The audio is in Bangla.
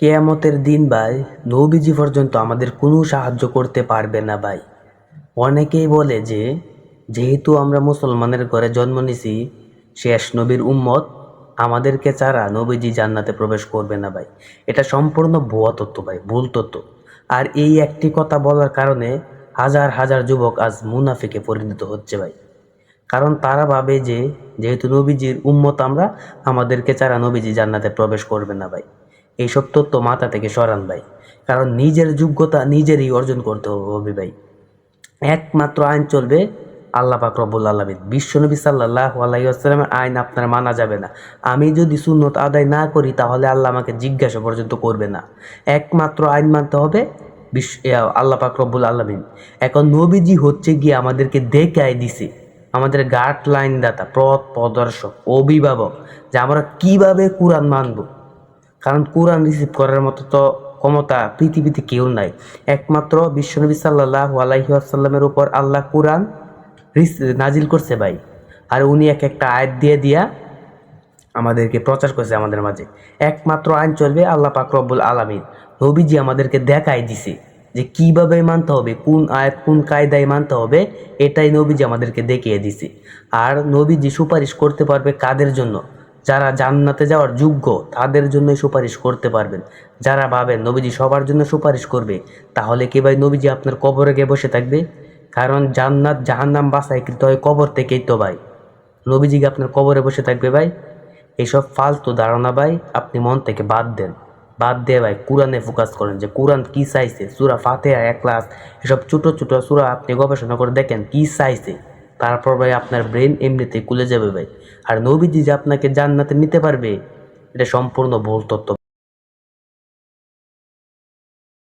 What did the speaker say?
কেয়ামতের দিন ভাই, নবীজি পর্যন্ত আমাদের কোনো সাহায্য করতে পারবে না ভাই। অনেকেই বলে যে, যেহেতু আমরা মুসলমানের ঘরে জন্ম নিছি, শেষ নবীর উম্মত আমাদেরকে ছাড়া নবীজি জান্নাতে প্রবেশ করবে না ভাই। এটা সম্পূর্ণ ভুয়া তত্ত্ব ভাই, ভুল তত্ত্ব আর এই একটি কথা বলার কারণে হাজার হাজার যুবক আজ মুনাফিকে পরিণত হচ্ছে ভাই। কারণ তারা ভাবে যে, যেহেতু নবীজির উম্মত আমরা, আমাদেরকে ছাড়া নবীজি জান্নাতে প্রবেশ করবে না ভাই। এইসব তত্ত্ব মাথা থেকে সরান ভাই। কারণ নিজের যোগ্যতা নিজেরই অর্জন করতে হবে ভাই। একমাত্র আইন চলবে আল্লাহ পাক রব্বুল আলমিন। বিশ্বনবী সাল্লাহ আলাইসালামের আইন আপনার মানা যাবে না। আমি যদি সুন্নত আদায় না করি, তাহলে আল্লাহ আমাকে জিজ্ঞাসা পর্যন্ত করবে না। একমাত্র আইন মানতে হবে বিশ্ব আল্লাহ পাক রব্বুল আলমিন। এখন নবীজি হচ্ছে গিয়ে আমাদেরকে দেখায় দিছে। আমাদের গার্ড লাইন দাতা, পথ প্রদর্শক, অভিভাবক, যে আমরা কীভাবে কোরআন মানব। কারণ কোরআন রিসিভ করার মতো তো ক্ষমতা পৃথিবীতে কেউ নাই। একমাত্র বিশ্বনবী সাল্লাহ আসাল্লামের উপর আল্লাহ কোরআন নাজিল করছে ভাই। আর উনি এক একটা আয়াত দিয়ে দিয়া আমাদেরকে প্রচার করছে আমাদের মাঝে। একমাত্র আইন চলবে আল্লাহ পাক রব্বুল আলামিন। নবীজি আমাদেরকে দেখাই দিছে যে কীভাবে মানতে হবে, কোন আয়াত কোন কায়দায় মানতে হবে, এটাই নবীজি আমাদেরকে দেখিয়ে দিছে। আর নবীজি সুপারিশ করতে পারবে কাদের জন্য? যারা জান্নাতে যাওয়ার যোগ্য, তাদের জন্যই সুপারিশ করতে পারবেন। যারা ভাবেন নবীজি সবার জন্য সুপারিশ করবে, তাহলে কে ভাই নবীজি আপনার কবরে গিয়ে বসে থাকবে? কারণ জান্নাত জাহান্নাম বাসায় কিন্তু হয় কবর থেকেই তো ভাই। নবীজিকে আপনার কবরে বসে থাকবে ভাই? এইসব ফালতু ধারণা ভাই আপনি মন থেকে বাদ দেন। বাদ দিয়ে ভাই কোরআনে ফোকাস করেন যে কোরআন কী চাইছে? সুরা ফাতেহা, এক ক্লাস এসব ছোটো ছোটো সুরা আপনি গবেষণা করে দেখেন কী চাইছে? তারপর ভাই আপনার ব্রেন এমনিতে কুলে যাবে ভাই। আর নবীজি যে আপনাকে জান্নাতে নিতে পারবে, এটা সম্পূর্ণ ভুল তত্ত্ব